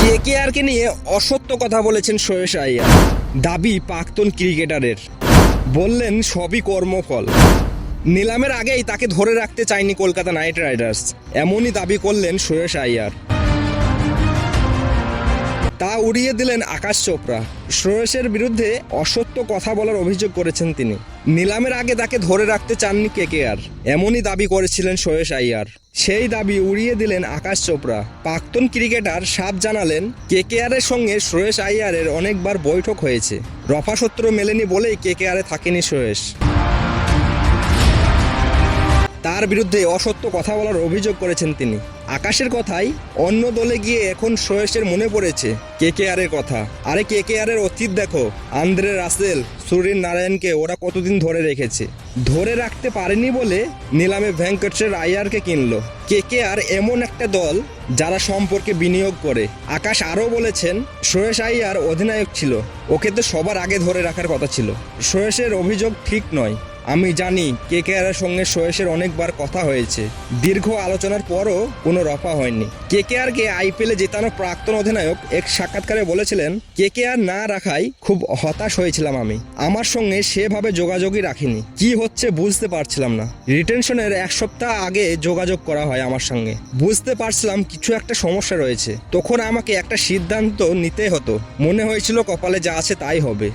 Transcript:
কে কে আর কে নিয়ে অসত্য কথা বলেছেন শ্রেয়স আইয়ার। দাবি প্রাক্তন ক্রিকেটারের। বললেন, সবই কর্মফল। নিলামের আগেই তাকে ধরে রাখতে চায়নি কলকাতা নাইট রাইডার্স। এমনই দাবি করলেন শ্রেয়স আইয়ার। তা উড়িয়ে দিলেন আকাশ চোপড়া। শ্রেয়সের বিরুদ্ধে অসত্য কথা বলার অভিযোগ করেছেন তিনি। নিলামের আগে তাকে ধরে রাখতে চাননি কেকেআর এমনই দাবি করেছিলেন শ্রেয়স আইয়ার। সেই দাবি উড়িয়ে দিলেন আকাশ চোপড়া। প্রাক্তন ক্রিকেটার সাপ জানালেন কেকেআরের সঙ্গে শ্রেয়স আইয়ারের অনেকবার বৈঠক হয়েছে। রফা সত্র মেলেনি বলেই কেকেআরে থাকেনি শ্রেয়স তার বিরুদ্ধে অসত্য কথা বলার অভিযোগ করেছেন তিনি। আকাশের কথাই, অন্য দলে গিয়ে এখন শ্রেয়সের মনে পড়েছে কে কে আরের কথা। আরে কে কে আরের অতীত দেখো, আন্দ্রে রাসেল, সুরিন নারায়ণকে ওরা কতদিন ধরে রেখেছে। ধরে রাখতে পারেনি বলে নিলামে ভেঙ্কটেশ্বর আইয়ারকে কিনলো। কে কে আর এমন একটা দল যারা সম্পর্কে বিনিয়োগ করে। আকাশ আরও বলেছেন, শ্রেয়স আইয়ার অধিনায়ক ছিল, ওকে তো সবার আগে ধরে রাখার কথা ছিল। শ্রেয়সের অভিযোগ ঠিক নয়। আমি জানি কে কে আর সঙ্গে শ্রেয়সের অনেকবার কথা হয়েছে। দীর্ঘ আলোচনার পরও কোনো রফা হয়নি। কে কে আর কে আইপিএলে জেতানো প্রাক্তন অধিনায়ক এক সাক্ষাৎকারে বলেছিলেন, কে কে আর না রাখায় খুব হতাশ হয়েছিলাম আমি। আমার সঙ্গে সেভাবে যোগাযোগই রাখিনি। কি হচ্ছে বুঝতে পারছিলাম না। রিটেনশনের এক সপ্তাহ আগে যোগাযোগ করা হয় আমার সঙ্গে। বুঝতে পারছিলাম কিছু একটা সমস্যা রয়েছে। তখন আমাকে একটা সিদ্ধান্ত নিতে হতো। মনে হয়েছিল কপালে যা আছে তাই হবে।